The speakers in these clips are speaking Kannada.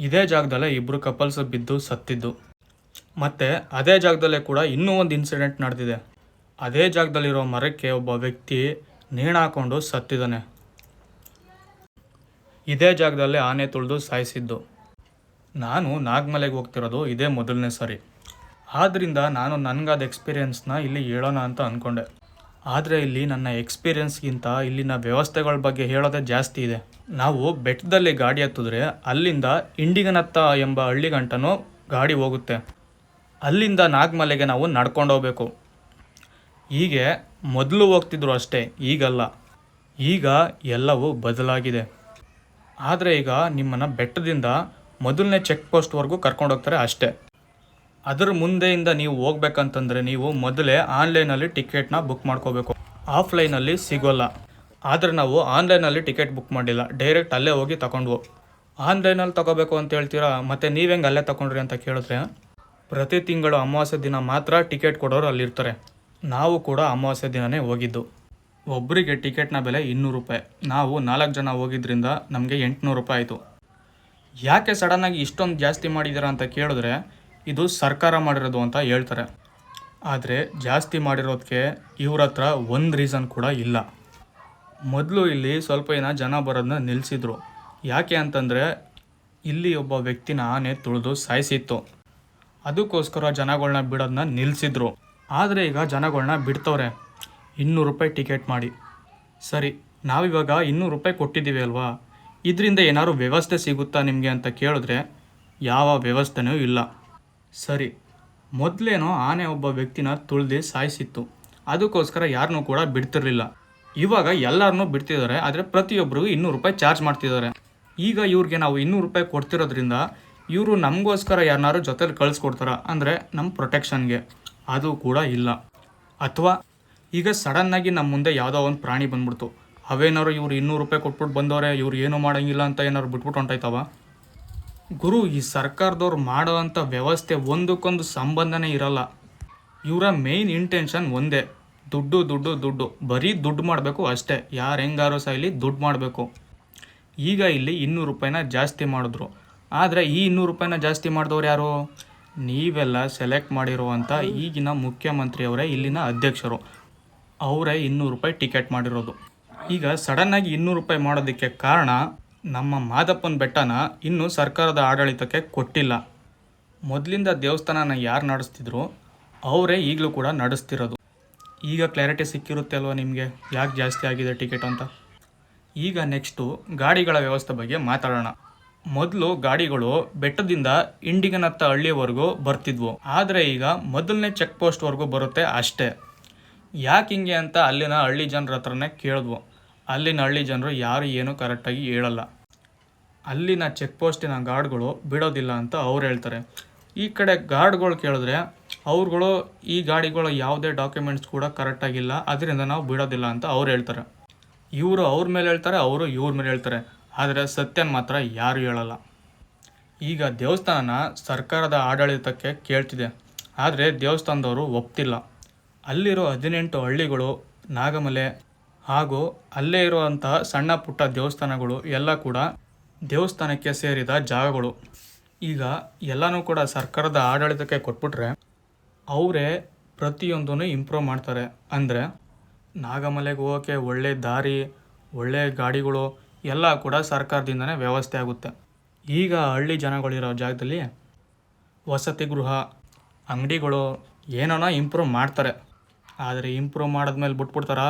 ಇದೇ ಜಾಗದಲ್ಲೇ ಇಬ್ಬರು ಕಪಲ್ಸ್ ಬಿದ್ದು ಸತ್ತಿದ್ದು. ಮತ್ತು ಅದೇ ಜಾಗದಲ್ಲೇ ಕೂಡ ಇನ್ನೂ ಒಂದು ಇನ್ಸಿಡೆಂಟ್ ನಡೆದಿದೆ. ಅದೇ ಜಾಗದಲ್ಲಿರೋ ಮರಕ್ಕೆ ಒಬ್ಬ ವ್ಯಕ್ತಿ ನೇಣಾಕೊಂಡು ಸತ್ತಿದ್ದಾನೆ. ಇದೇ ಜಾಗದಲ್ಲೇ ಆನೆ ತುಳಿದು ಸಾಯಿಸಿದ್ದು. ನಾನು ನಾಗಮಲೆಗೆ ಹೋಗ್ತಿರೋದು ಇದೇ ಮೊದಲನೇ ಸಾರಿ. ಆದ್ದರಿಂದ ನಾನು ನನಗಾದ ಎಕ್ಸ್ಪೀರಿಯನ್ಸ್ನ ಇಲ್ಲಿ ಹೇಳೋಣ ಅಂತ ಅಂದ್ಕೊಂಡೆ ಆದರೆ ಇಲ್ಲಿ ನನ್ನ ಎಕ್ಸ್ಪೀರಿಯನ್ಸ್ಗಿಂತ ಇಲ್ಲಿನ ವ್ಯವಸ್ಥೆಗಳ ಬಗ್ಗೆ ಹೇಳೋದೇ ಜಾಸ್ತಿ ಇದೆ. ನಾವು ಬೆಟ್ಟದಲ್ಲಿ ಗಾಡಿ ಹತ್ತಿದ್ರೆ ಅಲ್ಲಿಂದ ಇಂಡಿಗನತ್ತ ಎಂಬ ಹಳ್ಳಿ ಗಂಟನೂ ಗಾಡಿ ಹೋಗುತ್ತೆ. ಅಲ್ಲಿಂದ ನಾಗಮಲೆಗೆ ನಾವು ನಡ್ಕೊಂಡು ಹೋಗ್ಬೇಕು. ಹೀಗೆ ಮೊದಲು ಹೋಗ್ತಿದ್ರು ಅಷ್ಟೇ, ಈಗಲ್ಲ. ಈಗ ಎಲ್ಲವೂ ಬದಲಾಗಿದೆ. ಆದರೆ ಈಗ ನಿಮ್ಮನ್ನು ಬೆಟ್ಟದಿಂದ ಮೊದಲನೇ ಚೆಕ್ ಪೋಸ್ಟ್ವರೆಗೂ ಕರ್ಕೊಂಡು ಹೋಗ್ತಾರೆ ಅಷ್ಟೇ. ಅದರ ಮುಂದೆಯಿಂದ ನೀವು ಹೋಗ್ಬೇಕಂತಂದರೆ ನೀವು ಮೊದಲೇ ಆನ್ಲೈನಲ್ಲಿ ಟಿಕೆಟ್ನ ಬುಕ್ ಮಾಡ್ಕೋಬೇಕು. ಆಫ್ಲೈನಲ್ಲಿ ಸಿಗೋಲ್ಲ. ಆದರೆ ನಾವು ಆನ್ಲೈನಲ್ಲಿ ಟಿಕೆಟ್ ಬುಕ್ ಮಾಡಿಲ್ಲ. ಡೈರೆಕ್ಟ್ ಅಲ್ಲೇ ಹೋಗಿ ತಗೊಂಡ್ವು. ಆನ್ಲೈನಲ್ಲಿ ತಗೋಬೇಕು ಅಂತ ಹೇಳ್ತೀರಾ? ಮತ್ತು ಹೆಂಗೆ ಅಲ್ಲೇ ತಗೊಂಡ್ರಿ ಅಂತ ಕೇಳಿದ್ರೆ, ಪ್ರತಿ ತಿಂಗಳು ಅಮಾವಾಸ್ಯೆ ದಿನ ಮಾತ್ರ ಟಿಕೆಟ್ ಕೊಡೋರು ಅಲ್ಲಿರ್ತಾರೆ. ನಾವು ಕೂಡ ಅಮಾವಾಸ್ಯೆ ದಿನನೇ ಹೋಗಿದ್ದು. ಒಬ್ಬರಿಗೆ ಟಿಕೆಟ್ನ ಬೆಲೆ ಇನ್ನೂರು ರೂಪಾಯಿ. ನಾವು ನಾಲ್ಕು ಜನ ಹೋಗಿದ್ರಿಂದ ನಮಗೆ ಎಂಟುನೂರು ರೂಪಾಯಿ ಆಯಿತು. ಯಾಕೆ ಸಡನ್ನಾಗಿ ಇಷ್ಟೊಂದು ಜಾಸ್ತಿ ಮಾಡಿದ್ದೀರಾ ಅಂತ ಕೇಳಿದ್ರೆ ಇದು ಸರ್ಕಾರ ಮಾಡಿರೋದು ಅಂತ ಹೇಳ್ತಾರೆ. ಆದರೆ ಜಾಸ್ತಿ ಮಾಡಿರೋದಕ್ಕೆ ಇವ್ರ ಹತ್ರ ಒಂದು ರೀಸನ್ ಕೂಡ ಇಲ್ಲ. ಮೊದಲು ಇಲ್ಲಿ ಸ್ವಲ್ಪ ಏನ ಜನ ಬರೋದನ್ನ ನಿಲ್ಲಿಸಿದ್ರು ಯಾಕೆ ಅಂತಂದರೆ ಇಲ್ಲಿ ಒಬ್ಬ ವ್ಯಕ್ತಿನ ಆನೆ ತುಳಿದು ಸಾಯಿಸಿತ್ತು. ಅದಕ್ಕೋಸ್ಕರ ಜನಗಳನ್ನ ಬಿಡೋದನ್ನ ನಿಲ್ಲಿಸಿದ್ರು ಆದರೆ ಈಗ ಜನಗಳನ್ನ ಬಿಡ್ತವ್ರೆ. ಇನ್ನೂರು ರೂಪಾಯಿ ಟಿಕೆಟ್ ಮಾಡಿ. ಸರಿ, ನಾವಿವಾಗ ಇನ್ನೂರು ರೂಪಾಯಿ ಕೊಟ್ಟಿದ್ದೀವಿ ಅಲ್ವಾ? ಇದರಿಂದ ಏನಾದ್ರು ವ್ಯವಸ್ಥೆ ಸಿಗುತ್ತಾ ನಿಮಗೆ ಅಂತ ಕೇಳಿದ್ರೆ ಯಾವ ವ್ಯವಸ್ಥೆನೂ ಇಲ್ಲ. ಸರಿ. ಮೊದಲೇನೋ ಆನೆ ಒಬ್ಬ ವ್ಯಕ್ತಿನ ತುಳಿದು ಸಾಯಿಸಿತ್ತು. ಅದಕ್ಕೋಸ್ಕರ ಯಾರನ್ನೂ ಕೂಡ ಬಿಡ್ತಿರ್ಲಿಲ್ಲ. ಇವಾಗ ಎಲ್ಲರನ್ನೂ ಬಿಡ್ತಿದ್ದಾರೆ, ಆದರೆ ಪ್ರತಿಯೊಬ್ಬರಿಗೂ ಇನ್ನೂರು ರೂಪಾಯಿ ಚಾರ್ಜ್ ಮಾಡ್ತಿದ್ದಾರೆ. ಈಗ ಇವ್ರಿಗೆ ನಾವು ಇನ್ನೂರು ರೂಪಾಯಿ ಕೊಡ್ತಿರೋದ್ರಿಂದ ಇವರು ನಮಗೋಸ್ಕರ ಯಾರನ್ನಾರು ಜೊತೆಲಿ ಕಳಿಸ್ಕೊಡ್ತಾರ? ಅಂದರೆ ನಮ್ಮ ಪ್ರೊಟೆಕ್ಷನ್ಗೆ. ಅದು ಕೂಡ ಇಲ್ಲ. ಅಥವಾ ಈಗ ಸಡನ್ನಾಗಿ ನಮ್ಮ ಮುಂದೆ ಯಾವುದೋ ಒಂದು ಪ್ರಾಣಿ ಬಂದ್ಬಿಡ್ತು. ಅವೇನಾದ್ರು ಇವ್ರು ಇನ್ನೂರು ರೂಪಾಯಿ ಕೊಟ್ಬಿಟ್ಟು ಬಂದವರೆ, ಇವ್ರು ಏನೂ ಮಾಡೋಂಗಿಲ್ಲ ಅಂತ ಏನಾದ್ರು ಬಿಟ್ಬಿಟ್ಟು ಹೊಂಟಾಯ್ತವ? ಗುರು, ಈ ಸರ್ಕಾರದವ್ರು ಮಾಡೋವಂಥ ವ್ಯವಸ್ಥೆ ಒಂದಕ್ಕೊಂದು ಸಂಬಂಧನೇ ಇರಲ್ಲ. ಇವರ ಮೇಯ್ನ್ ಇಂಟೆನ್ಷನ್ ಒಂದೇ. ದುಡ್ಡು ದುಡ್ಡು ದುಡ್ಡು. ಬರೀ ದುಡ್ಡು ಮಾಡಬೇಕು ಅಷ್ಟೇ. ಯಾರು ಹೆಂಗಾರು ಸಹ ಇಲ್ಲಿ ದುಡ್ಡು ಮಾಡಬೇಕು. ಈಗ ಇಲ್ಲಿ ಇನ್ನೂರು ರೂಪಾಯಿನ ಜಾಸ್ತಿ ಮಾಡಿದ್ರು. ಆದರೆ ಈ ಇನ್ನೂರು ರೂಪಾಯಿನ ಜಾಸ್ತಿ ಮಾಡಿದವ್ರು ಯಾರು? ನೀವೆಲ್ಲ ಸೆಲೆಕ್ಟ್ ಮಾಡಿರುವಂಥ ಈಗಿನ ಮುಖ್ಯಮಂತ್ರಿಯವರೇ ಇಲ್ಲಿನ ಅಧ್ಯಕ್ಷರು. ಅವರೇ ಇನ್ನೂರು ರೂಪಾಯಿ ಟಿಕೆಟ್ ಮಾಡಿರೋದು. ಈಗ ಸಡನ್ನಾಗಿ ಇನ್ನೂರು ರೂಪಾಯಿ ಮಾಡೋದಕ್ಕೆ ಕಾರಣ ನಮ್ಮ ಮಾದಪ್ಪನ ಬೆಟ್ಟನ ಇನ್ನೂ ಸರ್ಕಾರದ ಆಡಳಿತಕ್ಕೆ ಕೊಟ್ಟಿಲ್ಲ. ಮೊದಲಿಂದ ದೇವಸ್ಥಾನನ ಯಾರು ನಡೆಸ್ತಿದ್ರು, ಅವರೇ ಈಗಲೂ ಕೂಡ ನಡೆಸ್ತಿರೋದು. ಈಗ ಕ್ಲಾರಿಟಿ ಸಿಕ್ಕಿರುತ್ತೆ ಅಲ್ವಾ ನಿಮಗೆ? ಯಾಕೆ ಜಾಸ್ತಿ ಆಗಿದೆ ಟಿಕೆಟ್ ಅಂತ? ಈಗ ನೆಕ್ಸ್ಟು ಗಾಡಿಗಳ ವ್ಯವಸ್ಥೆ ಬಗ್ಗೆ ಮಾತಾಡೋಣ. ಮೊದಲು ಗಾಡಿಗಳು ಬೆಟ್ಟದಿಂದ ಇಂಡಿಗನತ್ತ ಹಳ್ಳಿಯವರೆಗೂ ಬರ್ತಿದ್ವು. ಆದರೆ ಈಗ ಮೊದಲನೇ ಚೆಕ್ ಪೋಸ್ಟ್ವರೆಗೂ ಬರುತ್ತೆ ಅಷ್ಟೇ. ಯಾಕೆ ಹಿಂಗೆ ಅಂತ ಅಲ್ಲಿನ ಹಳ್ಳಿ ಜನರ ಹತ್ರನೇ ಕೇಳಿದ್ವು. ಅಲ್ಲಿನ ಹಳ್ಳಿ ಜನರು ಯಾರು ಏನೂ ಕರೆಕ್ಟಾಗಿ ಹೇಳಲ್ಲ. ಅಲ್ಲಿನ ಚೆಕ್ ಪೋಸ್ಟಿನ ಗಾರ್ಡ್ಗಳು ಬಿಡೋದಿಲ್ಲ ಅಂತ ಅವ್ರು ಹೇಳ್ತಾರೆ. ಈ ಕಡೆ ಗಾರ್ಡ್ಗಳು ಕೇಳಿದ್ರೆ ಅವ್ರುಗಳು ಈ ಗಾಡಿಗಳ ಯಾವುದೇ ಡಾಕ್ಯುಮೆಂಟ್ಸ್ ಕೂಡ ಕರೆಕ್ಟಾಗಿಲ್ಲ ಅದರಿಂದ ನಾವು ಬಿಡೋದಿಲ್ಲ ಅಂತ ಅವ್ರು ಹೇಳ್ತಾರೆ. ಇವರು ಅವ್ರ ಮೇಲೆ ಹೇಳ್ತಾರೆ, ಅವರು ಇವ್ರ ಮೇಲೆ ಹೇಳ್ತಾರೆ. ಆದರೆ ಸತ್ಯನ ಮಾತ್ರ ಯಾರು ಹೇಳಲ್ಲ. ಈಗ ದೇವಸ್ಥಾನನ ಸರ್ಕಾರದ ಆಡಳಿತಕ್ಕೆ ಕೇಳ್ತಿದೆ. ಆದರೆ ದೇವಸ್ಥಾನದವರು ಒಪ್ತಿಲ್ಲ. ಅಲ್ಲಿರೋ ಹದಿನೆಂಟು ಹಳ್ಳಿಗಳು ನಾಗಮಲೆ ಹಾಗೂ ಅಲ್ಲೇ ಇರುವಂತಹ ಸಣ್ಣ ಪುಟ್ಟ ದೇವಸ್ಥಾನಗಳು ಎಲ್ಲ ಕೂಡ ದೇವಸ್ಥಾನಕ್ಕೆ ಸೇರಿದ ಜಾಗಗಳು. ಈಗ ಎಲ್ಲನೂ ಕೂಡ ಸರ್ಕಾರದ ಆಡಳಿತಕ್ಕೆ ಕೊಟ್ಬಿಟ್ರೆ ಅವರೇ ಪ್ರತಿಯೊಂದೂ ಇಂಪ್ರೂವ್ ಮಾಡ್ತಾರೆ. ಅಂದರೆ ನಾಗಮಲೆಗೆ ಹೋಗೋಕ್ಕೆ ಒಳ್ಳೆ ದಾರಿ, ಒಳ್ಳೆ ಗಾಡಿಗಳು ಎಲ್ಲ ಕೂಡ ಸರ್ಕಾರದಿಂದನೇ ವ್ಯವಸ್ಥೆ ಆಗುತ್ತೆ. ಈಗ ಹಳ್ಳಿ ಜನಗಳಿರೋ ಜಾಗದಲ್ಲಿ ವಸತಿ ಗೃಹ, ಅಂಗಡಿಗಳು ಏನೋ ಇಂಪ್ರೂವ್ ಮಾಡ್ತಾರೆ. ಆದರೆ ಇಂಪ್ರೂವ್ ಮಾಡಿದ್ಮೇಲೆ ಬಿಟ್ಬಿಡ್ತಾರಾ?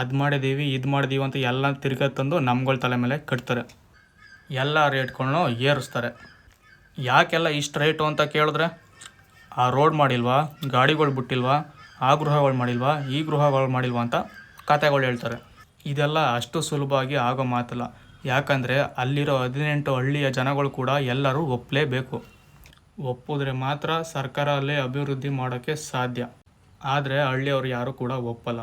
ಅದು ಮಾಡಿದ್ದೀವಿ ಇದು ಮಾಡಿದೀವಿ ಅಂತ ಎಲ್ಲ ತಿರ್ಗಾ ತಂದು ನಮ್ಗಳ ತಲೆ ಮೇಲೆ ಕಟ್ತಾರೆ. ಎಲ್ಲ ರೇಟ್ಗಳನ್ನು ಏರಿಸ್ತಾರೆ. ಯಾಕೆಲ್ಲ ಇಷ್ಟು ರೇಟು ಅಂತ ಕೇಳಿದ್ರೆ, ಆ ರೋಡ್ ಮಾಡಿಲ್ವಾ, ಗಾಡಿಗಳು ಬಿಟ್ಟಿಲ್ವಾ, ಆ ಗೃಹಗಳು ಮಾಡಿಲ್ವಾ, ಈ ಗೃಹಗಳು ಮಾಡಿಲ್ವಾ ಅಂತ ಕತೆಗಳು ಹೇಳ್ತಾರೆ. ಇದೆಲ್ಲ ಅಷ್ಟು ಸುಲಭವಾಗಿ ಆಗೋ ಮಾತಲ್ಲ. ಯಾಕಂದರೆ ಅಲ್ಲಿರೋ ಹದಿನೆಂಟು ಹಳ್ಳಿಯ ಜನಗಳು ಕೂಡ ಎಲ್ಲರೂ ಒಪ್ಪಲೇಬೇಕು ಒಪ್ಪಿದ್ರೆ ಮಾತ್ರ ಸರ್ಕಾರ ಅಲ್ಲೇ ಅಭಿವೃದ್ಧಿ ಮಾಡೋಕ್ಕೆ ಸಾಧ್ಯ. ಆದರೆ ಹಳ್ಳಿಯವರು ಯಾರೂ ಕೂಡ ಒಪ್ಪಲ್ಲ.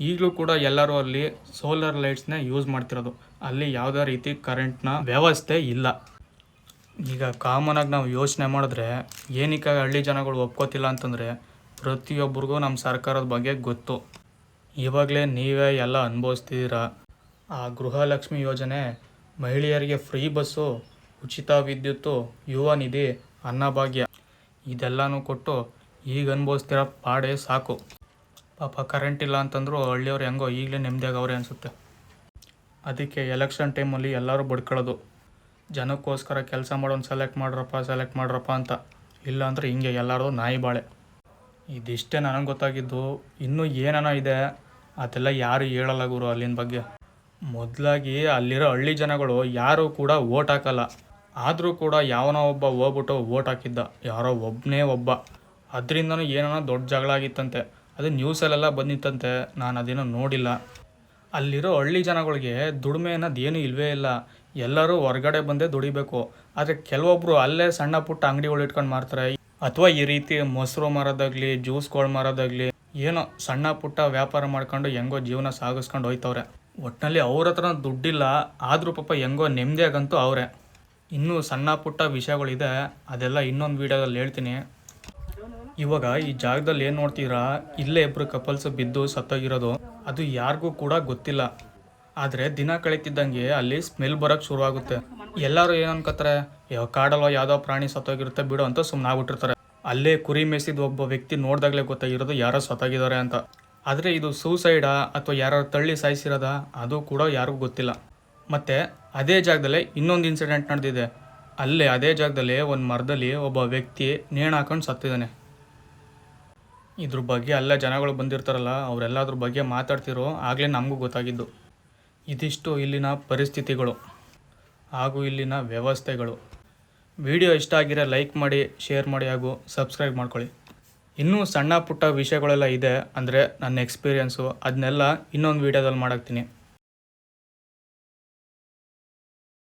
ಈಗಲೂ ಕೂಡ ಎಲ್ಲರೂ ಅಲ್ಲಿ ಸೋಲಾರ್ ಲೈಟ್ಸ್ನ ಯೂಸ್ ಮಾಡ್ತಿರೋದು. ಅಲ್ಲಿ ಯಾವುದೇ ರೀತಿ ಕರೆಂಟ್ನ ವ್ಯವಸ್ಥೆ ಇಲ್ಲ. ಈಗ ಕಾಮನಾಗಿ ನಾವು ಯೋಚನೆ ಮಾಡಿದ್ರೆ ಏನಕ್ಕೆ ಹಳ್ಳಿ ಜನಗಳು ಒಪ್ಕೋತಿಲ್ಲ ಅಂತಂದರೆ ಪ್ರತಿಯೊಬ್ಬರಿಗೂ ನಮ್ಮ ಸರ್ಕಾರದ ಬಗ್ಗೆ ಗೊತ್ತು. ಇವಾಗಲೇ ನೀವೇ ಎಲ್ಲ ಅನುಭವಿಸ್ತಿದ್ದೀರ? ಆ ಗೃಹಲಕ್ಷ್ಮಿ ಯೋಜನೆ ಮಹಿಳೆಯರಿಗೆ ಫ್ರೀ ಬಸ್ಸು ಉಚಿತ ವಿದ್ಯುತ್ತು ಯುವ ನಿಧಿ, ಅನ್ನಭಾಗ್ಯ ಇದೆಲ್ಲನೂ ಕೊಟ್ಟು ಈಗ ಅನುಭವಿಸ್ತಿರೋ ಪಾಡೇ ಸಾಕು. ಪಾಪ ಕರೆಂಟ್ ಇಲ್ಲ ಅಂತಂದ್ರು ಹಳ್ಳಿಯವ್ರು ಹೆಂಗೋ ಈಗಲೇ ನೆಮ್ಮದಿಯಾಗವ್ರೆ ಅನಿಸುತ್ತೆ. ಅದಕ್ಕೆ ಎಲೆಕ್ಷನ್ ಟೈಮಲ್ಲಿ ಎಲ್ಲರೂ ಬಡ್ಕೊಳ್ಳೋದು ಜನಕ್ಕೋಸ್ಕರ ಕೆಲಸ ಮಾಡೋನು ಸೆಲೆಕ್ಟ್ ಮಾಡ್ರಪ್ಪ ಸೆಲೆಕ್ಟ್ ಮಾಡ್ರಪ್ಪ ಅಂತ. ಇಲ್ಲಾಂದ್ರೆ ಹಿಂಗೆ ಎಲ್ಲರದು ನಾಯಿ ಬಾಳೆ. ಇದಿಷ್ಟೇ ನನಗೆ ಗೊತ್ತಾಗಿದ್ದು. ಇನ್ನೂ ಏನೇನೋ ಇದೆ. ಅದೆಲ್ಲ ಯಾರು ಹೇಳಲ್ಲ ಗುರು ಅಲ್ಲಿನ ಬಗ್ಗೆ. ಮೊದಲಾಗಿ ಅಲ್ಲಿರೋ ಹಳ್ಳಿ ಜನಗಳು ಯಾರೂ ಕೂಡ ಓಟ್ ಹಾಕಲ್ಲ. ಆದರೂ ಕೂಡ ಯಾವನೋ ಒಬ್ಬ ಹೋಗ್ಬಿಟ್ಟು ಓಟ್ ಹಾಕಿದ್ದ. ಯಾರೋ ಒಬ್ಬನೇ ಒಬ್ಬ. ಅದರಿಂದನೂ ಏನೋ ದೊಡ್ಡ ಜಗಳ ಆಗಿತ್ತಂತೆ. ಅದು ನ್ಯೂಸಲ್ಲೆಲ್ಲ ಬಂದಿತ್ತಂತೆ. ನಾನು ಅದೇನೋ ನೋಡಿಲ್ಲ. ಅಲ್ಲಿರೋ ಹಳ್ಳಿ ಜನಗಳಿಗೆ ದುಡಿಮೆ ಅನ್ನೋದು ಏನೂ ಇಲ್ವೇ ಇಲ್ಲ. ಎಲ್ಲರೂ ಹೊರಗಡೆ ಬಂದೇ ದುಡಿಬೇಕು. ಆದರೆ ಕೆಲವೊಬ್ಬರು ಅಲ್ಲೇ ಸಣ್ಣ ಪುಟ್ಟ ಅಂಗಡಿಗಳು ಇಟ್ಕೊಂಡು ಮಾರ್ತಾರೆ. ಅಥವಾ ಈ ರೀತಿ ಮೊಸರು ಮಾರೋದಾಗಲಿ ಜ್ಯೂಸ್ಗಳು ಮಾರೋದಾಗಲಿ, ಏನೋ ಸಣ್ಣ ಪುಟ್ಟ ವ್ಯಾಪಾರ ಮಾಡ್ಕೊಂಡು ಹೆಂಗೋ ಜೀವನ ಸಾಗಿಸ್ಕೊಂಡು ಹೋಯ್ತವ್ರೆ. ಒಟ್ಟಿನಲ್ಲಿ ಅವ್ರ ಹತ್ರ ದುಡ್ಡಿಲ್ಲ. ಆದರೂ ಪಾಪ ಹೆಂಗೋ ನೆಮ್ಮದಿಯಾಗಂತೂ ಅವರೇ. ಇನ್ನೂ ಸಣ್ಣ ಪುಟ್ಟ ವಿಷಯಗಳಿದೆ. ಅದೆಲ್ಲ ಇನ್ನೊಂದು ವೀಡಿಯೋದಲ್ಲಿ ಹೇಳ್ತೀನಿ. ಇವಾಗ ಈ ಜಾಗದಲ್ಲಿ ಏನು ನೋಡ್ತೀರಾ? ಇಲ್ಲೇ ಇಬ್ಬರು ಕಪಲ್ಸ್ ಬಿದ್ದು ಸತ್ತೋಗಿರೋದು. ಅದು ಯಾರಿಗೂ ಕೂಡ ಗೊತ್ತಿಲ್ಲ. ಆದರೆ ದಿನ ಕಳೀತಿದ್ದಂಗೆ ಅಲ್ಲಿ ಸ್ಮೆಲ್ ಬರೋಕ್ಕೆ ಶುರುವಾಗುತ್ತೆ. ಎಲ್ಲರೂ ಏನು ಅನ್ಕೋತಾರೆ? ಕಾಡಲ್ಲೋ ಯಾವುದೋ ಪ್ರಾಣಿ ಸತ್ತೋಗಿರುತ್ತೆ ಬಿಡು ಅಂತ ಸುಮ್ಮನೆ ಆಗ್ಬಿಟ್ಟಿರ್ತಾರೆ. ಅಲ್ಲೇ ಕುರಿ ಮೇಸಿದ ಒಬ್ಬ ವ್ಯಕ್ತಿ ನೋಡಿದಾಗಲೇ ಗೊತ್ತಾಗಿರೋದು ಯಾರೋ ಸತ್ತೋಗಿದ್ದಾರೆ ಅಂತ. ಆದರೆ ಇದು ಸೂಸೈಡಾ ಅಥವಾ ಯಾರು ತಳ್ಳಿ ಸಾಯಿಸಿರೋದಾ? ಅದು ಕೂಡ ಯಾರಿಗೂ ಗೊತ್ತಿಲ್ಲ. ಮತ್ತು ಅದೇ ಜಾಗದಲ್ಲೇ ಇನ್ನೊಂದು ಇನ್ಸಿಡೆಂಟ್ ನಡೆದಿದೆ. ಅಲ್ಲೇ ಅದೇ ಜಾಗದಲ್ಲಿ ಒಂದು ಮರದಲ್ಲಿ ಒಬ್ಬ ವ್ಯಕ್ತಿ ನೇಣು ಹಾಕೊಂಡು ಸತ್ತಿದ್ದಾನೆ. ಇದ್ರ ಬಗ್ಗೆ ಅಲ್ಲ ಜನಗಳು ಬಂದಿರ್ತಾರಲ್ಲ, ಅವರೆಲ್ಲದ್ರ ಬಗ್ಗೆ ಮಾತಾಡ್ತಿರೋ ಆಗಲೇ ನಮಗೂ ಗೊತ್ತಾಗಿದ್ದು. ಇದಿಷ್ಟು ಇಲ್ಲಿನ ಪರಿಸ್ಥಿತಿಗಳು ಹಾಗೂ ಇಲ್ಲಿನ ವ್ಯವಸ್ಥೆಗಳು. ವಿಡಿಯೋ ಇಷ್ಟ ಆಗಿರೋ ಲೈಕ್ ಮಾಡಿ, ಶೇರ್ ಮಾಡಿ ಹಾಗೂ ಸಬ್ಸ್ಕ್ರೈಬ್ ಮಾಡ್ಕೊಳ್ಳಿ. ಇನ್ನೂ ಸಣ್ಣ ಪುಟ್ಟ ವಿಷಯಗಳೆಲ್ಲ ಇದೆ ಅಂದರೆ ನನ್ನ ಎಕ್ಸ್ಪೀರಿಯೆನ್ಸು, ಅದನ್ನೆಲ್ಲ ಇನ್ನೊಂದು ವೀಡಿಯೋದಲ್ಲಿ ಮಾಡಾಕ್ತೀನಿ.